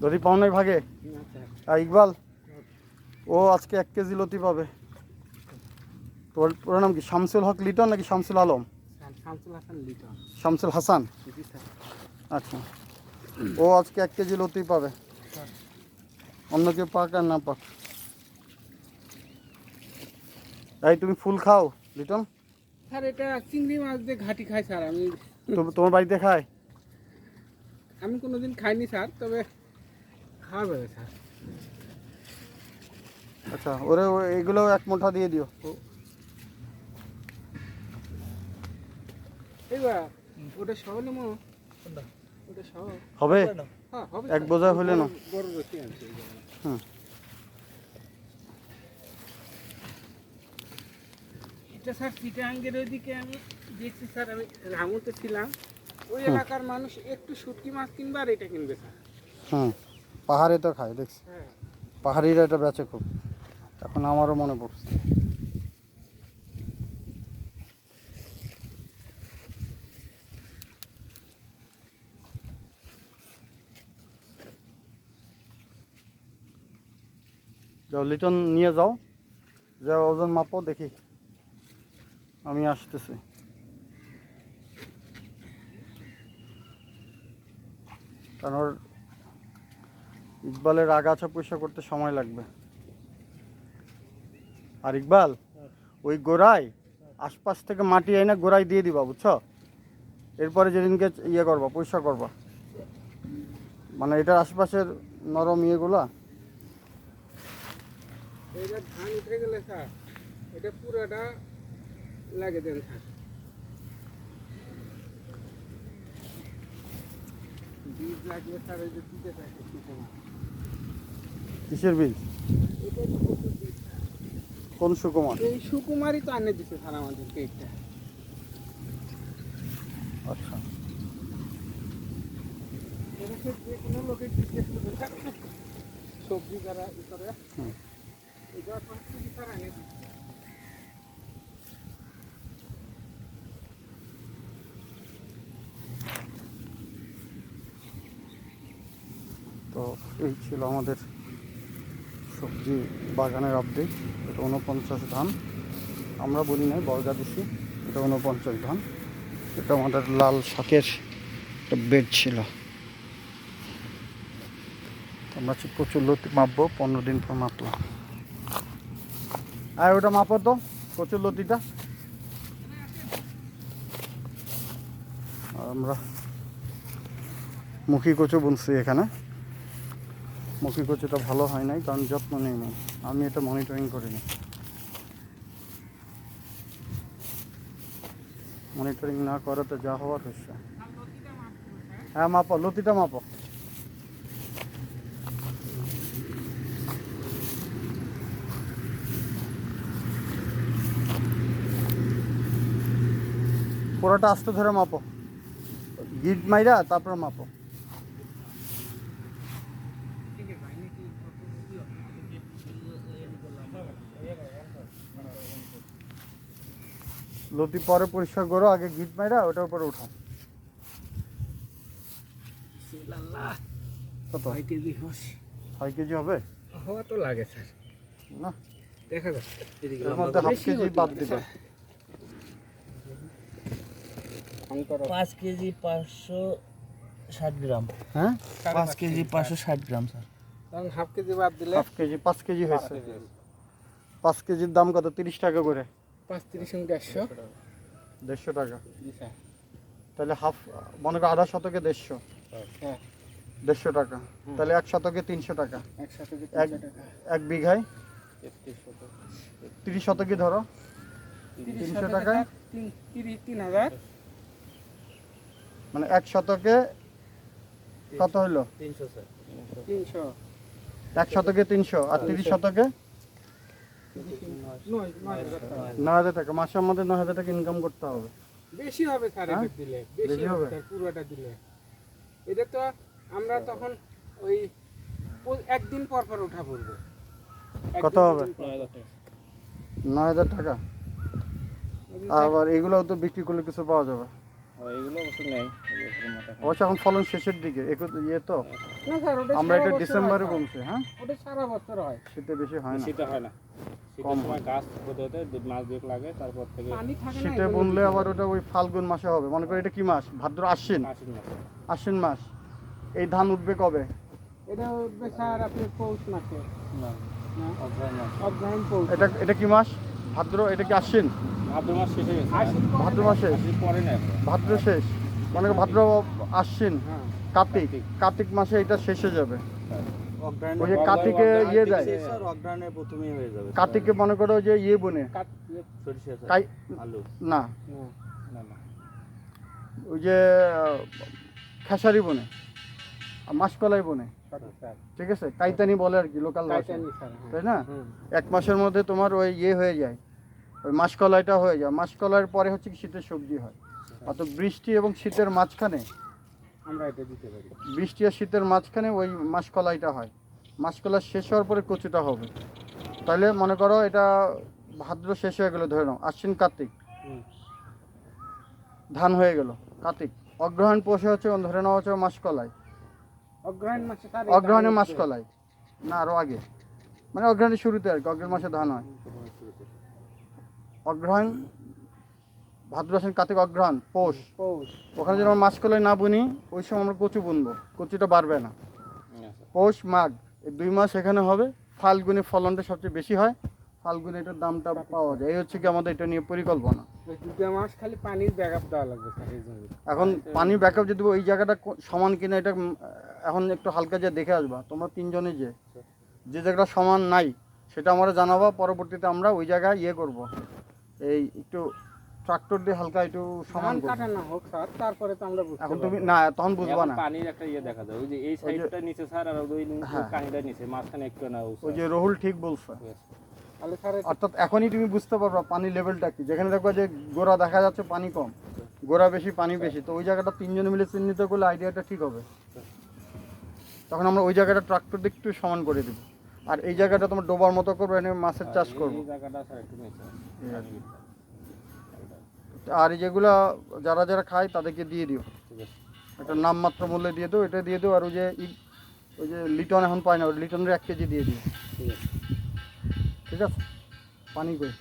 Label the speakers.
Speaker 1: লতি পাও নাই ভাগে আর ইকবাল? ও আজকে এক কেজি লতি পাবে। তোর পুরো নাম কি? শামসুল হক লিটন নাকি শামসুল আলম?
Speaker 2: শামসুল হাসান
Speaker 1: আচ্ছা। ও আজকে এক কেজি লতি পাবে। অন্য কেউ পাক আর না পাক। তাই তুমি ফুল খাও লিটন?
Speaker 2: স্যার এটা চিংড়ি মাছ দিয়ে ঘাটি খাই স্যার। আমি
Speaker 1: তোমার বাড়িতে খায়?
Speaker 2: আমি কোনোদিন খাইনি স্যার তবে খাওয়া যাবে স্যার।
Speaker 1: আচ্ছা ওরে এগুলো এক মুঠা দিয়ে দিও।
Speaker 2: এইবার ওটা সহ নেব? ওটা সহ?
Speaker 1: হবে?
Speaker 2: হ্যাঁ
Speaker 1: এক বোঝা হলে না।
Speaker 2: বড়- বড় রসি আনছি
Speaker 1: হুম।
Speaker 2: এটা স্যার চিটাঙ্গের ওইদিকে আমি দেখছি স্যার আমি রামুতে ছিলাম। ওই এলাকার মানুষ একটু শুটকি মাছ কিনবে আর এটা কিনবে
Speaker 1: হুম পাহাড়ে তো খায় দেখছি।
Speaker 2: হ্যাঁ।
Speaker 1: পাহাড়িরা এটা বেচে খুব। এখন আমারও মনে পড়ছে। যাও লিটন নিয়ে যাও। যা ওজন মাপো দেখি। আমি আসতেছি। কারণ ওর ইকবালের আগাছা পয়সা করতে সময় লাগবে। আর ইকবাল, ওই গোড়ায়, আশপাশ থেকে মাটি এনে গোড়ায় দিয়ে দিবা, বুঝছ? এরপরে যেদিনকে ইয়ে করবা পয়সা করবা। মানে এটার আশপাশের নরম ইয়েগুলা।
Speaker 2: এইবার ধান উঠে গেলে স্যার, এটা পুরোটা লাগে দেন স্যার বীজ লাগলে স্যার ওই যে দিতে থাকে শুকনো
Speaker 1: কিসের বীজ। কোন সুকুমার?
Speaker 2: এই সুকুমারই তো আনে দিছে স্যার আমাদেরকে এটা
Speaker 1: আচ্ছা।
Speaker 2: এটা যে কোনো লোকের জিজ্ঞেস সবজি যারা ই করে এটা পাঁচ স্যার আনে দিচ্ছে
Speaker 1: তো এই ছিল আমাদের সবজি বাগানের আপডেট এটা উনপঞ্চাশ ধান। আমরা বলি নাই বর্গা দিছি এটা উনপঞ্চাশ ধান। এটা আমাদের লাল শাকের একটা বেড ছিল। আমরা হচ্ছে প্রচুর লতি মাপবো, পনেরো দিন পর মাপলাম। আর ওটা মাপো তো, প্রচুর লতিটা। আমরা মুখী কচু বুনছি এখানে। মুখী কচুটা ভালো হয় নাই, কারণ যত্ন নেই নাই আমি এটা মনিটরিং করিনি। মনিটরিং না করাতে যা হওয়ার হচ্ছে। হ্যাঁ মাপো, লতিটা মাপো। পুরোটা আস্তে ধরে মাপো। গিট মাইরা তারপরে মাপো
Speaker 2: ঠিক আছে ভাই নাকি
Speaker 1: লতি পরে পরিষ্কার করো আগে গিট মাইরা ওটার উপরে উঠাও। কত?
Speaker 2: ছয় কেজি
Speaker 1: ছয় কেজি হবে?
Speaker 2: হওয়া তো লাগে স্যার।
Speaker 1: না।
Speaker 2: দেখা যাচ্ছে
Speaker 1: এর মধ্যে হাফ কেজি বাদ দিবে।
Speaker 3: পাঁচ কেজি পাঁচশো ষাট গ্রাম।
Speaker 1: হ্যাঁ?
Speaker 3: পাঁচ কেজি পাঁচশো ষাট গ্রাম স্যার।
Speaker 2: হাফ কেজি বাদ দিলে
Speaker 1: হাফ কেজি পাঁচ কেজি
Speaker 2: পাঁচ
Speaker 1: হয়েছে।
Speaker 2: কেজি। হয়েছে।
Speaker 1: পাঁচ কেজির দাম কত? তিরিশ টাকা করে।
Speaker 2: পাঁচ তিরিশ দেড়শো
Speaker 1: দেড়শো টাকা। তাহলে হাফ মনে করো আধা শতকে দেড়শো।
Speaker 2: হ্যাঁ।
Speaker 1: দেড়শো টাকা। তাহলে এক শতকে তিনশো টাকা। এক এক বিঘায়? তিরিশ শতকে ধরো।
Speaker 2: তিরিশ
Speaker 1: তিনশো টাকায়?
Speaker 2: তিন হাজার।
Speaker 1: মানে এক শতকে কত হইল
Speaker 3: তিনশো
Speaker 2: তিনশো।
Speaker 1: এক শতকে তিনশো। আর তিরিশ শতকে?
Speaker 2: নয় হাজার টাকা।
Speaker 1: টাকা মাসে আমাদের নয় হাজার টাকা ইনকাম করতে হবে।
Speaker 2: বেশি হবে স্যার
Speaker 1: হ্যাঁ?
Speaker 2: এটা দিলে বেশি হবে? পুরোটা দিলে। এটা তো আমরা তখন ওই একদিন পর পর উঠা পড়ব।
Speaker 1: কত হবে? নয় হাজার টাকা? আবার এগুলোও তো বিক্রি করলে কিছু পাওয়া যাবে।
Speaker 4: অবশ্য এগুলো
Speaker 1: এখন ফলন শেষের দিকে ইয়ে তো। আমরা এটা ডিসেম্বরে
Speaker 2: হয়।
Speaker 1: হ্যাঁ?
Speaker 2: ওটা সারা বছর হয়।
Speaker 1: শীতে বেশি হয় না।
Speaker 4: শীতে হয় না। শীতের সময় গাছ হতে হতে মাস দুয়েক লাগে তারপর থেকে
Speaker 2: পানি থাকে না
Speaker 1: শীতে বুনলে আবার ওটা ওই ফাল্গুন মাসে হবে। মনে করি এটা কি মাস? ভাদ্র আশ্বিন।
Speaker 4: আশ্বিন মাসে।
Speaker 1: আশ্বিন মাস। এই ধান উঠবে কবে?
Speaker 2: এটা উঠবে স্যার আপনি পৌষ মাসে।
Speaker 4: না
Speaker 2: না?
Speaker 4: অগ্রহণ
Speaker 2: পৌষ
Speaker 1: এটা এটা কি মাস? ভাদ্র এটা কি আশ্বিন?
Speaker 4: ভাদ্র মাস শেষে
Speaker 1: ভাদ্র? মাসে
Speaker 4: পরে না
Speaker 1: ভাদ্র শেষ। মনে করো ভাদ্র আশ্বিন।
Speaker 2: হ্যাঁ।
Speaker 1: কার্তিক। কার্তিক। মাসে এটা শেষে যাবে। ওই যে কার্তিকে ইয়ে
Speaker 4: প্রথমেই হয়ে যাবে
Speaker 1: কার্তিকে মনে করো যে ইয়ে বনে।
Speaker 2: ইয়ে,
Speaker 4: সরিষা আলু।
Speaker 1: না। ওই যে খেসারি বনে মাসকলাই বনে। ঠিক আছে? কাইতানি বলে আর কি লোকাল
Speaker 2: হ্যাঁ।
Speaker 1: তাই না? এক মাসের মধ্যে তোমার ওই ইয়ে হয়ে যায়। ওই মাসকলাইটা হয়ে যায়। মাসকলাইয়ের পরে হচ্ছে শীতের সবজি হয়। অত বৃষ্টি এবং শীতের মাঝখানে
Speaker 2: আমরা এটা দিতে পারি।
Speaker 1: বৃষ্টি আর শীতের মাঝখানে ওই মাসকলাইটা হয়। মাসকলাই শেষ হওয়ার পরে কচুটা হবে। তাহলে মনে করো এটা ভাদ্র শেষ হয়ে গেলো ধরে নাও আশ্বিন কার্তিক। ধান হয়ে গেল কার্তিক। অগ্রহায়ণ পৌষে হচ্ছে ধরে নেওয়া হচ্ছে মাসকলাই।
Speaker 2: অগ্রহায়ণ মাসে স্যার
Speaker 1: অগ্রহায়ণে মাসকলাই। না আরও আগে। মানে অগ্রহায়ণের শুরুতে আর কি অগ্রহায়ণ মাসে ধান হয়। অগ্রহায়ণ ভাদ্র কার্তিক অগ্রহায়ণ পৌষ।
Speaker 2: পৌষ।
Speaker 1: ওখানে যদি আমরা মাসকলাই না বুনি ওই সময় আমরা কচু বুনবো। কচুটা বাড়বে না।
Speaker 4: আচ্ছা।
Speaker 1: পৌষ মাঘ এই দুই মাস এখানে হবে। ফাল্গুনে ফলনটা সবচেয়ে বেশি হয়। ফাল্গুনে এটার দামটা পাওয়া যায়। এই হচ্ছে কি আমাদের এটা নিয়ে পরিকল্পনা।
Speaker 2: ওই মাস খালি পানির ব্যাকআপ দেওয়া লাগবে
Speaker 1: এখন পানি ব্যাকআপ যদি ওই জায়গাটা সমান কিনা এটা এখন একটু হালকা যে দেখে আসবা। তোমরা তিনজনে যে যে জায়গাটা সমান নাই সেটা আমরা জানাবা। পরবর্তীতে আমরা ওই জায়গায় ইয়ে করব। এই একটু ট্রাক্টর দিয়ে হালকা একটু সমান
Speaker 2: কাটা না হোক স্যার তারপরে তো আমরা বুঝতে
Speaker 1: এখন তুমি না তখন বুঝবা না।
Speaker 4: পানির একটা ইয়ে দেখা যায় ওই যে এই সাইডটা নিচে স্যার আর ওই
Speaker 1: হ্যাঁ।
Speaker 4: কাহিটা নিচে মাঝখানে একটু না
Speaker 1: ওই যে। রহুল ঠিক বলছে।
Speaker 2: তাহলে স্যার
Speaker 1: অর্থাৎ এখনই তুমি বুঝতে পারবা পানি লেভেলটা কি। যেখানে দেখবা যে গোড়া দেখা যাচ্ছে পানি কম গোড়া বেশি পানি বেশি। তো ওই জায়গাটা তিনজনে মিলে চিহ্নিত করলে আইডিয়াটা ঠিক হবে। তখন আমরা ওই জায়গাটা ট্রাক্টর দিয়ে একটু সমান করে দেবো। আর এই জায়গাটা তোমার ডোবার মতো করব এখানে মাছের চাষ করব।
Speaker 4: জায়গাটা স্যার একটু নিচে।
Speaker 1: এই আর যেগুলো যারা যারা খায় তাদেরকে দিয়ে দিও।
Speaker 4: ঠিক আছে।
Speaker 1: একটা নামমাত্র মূল্যে দিয়ে দিও এটা দিয়ে দিও আর ওই যে ওই যে লিটন এখন পায় না ওই লিটনের এক কেজি দিয়ে দিও।
Speaker 4: ঠিক আছে।
Speaker 1: ঠিক আছে? পানি কই?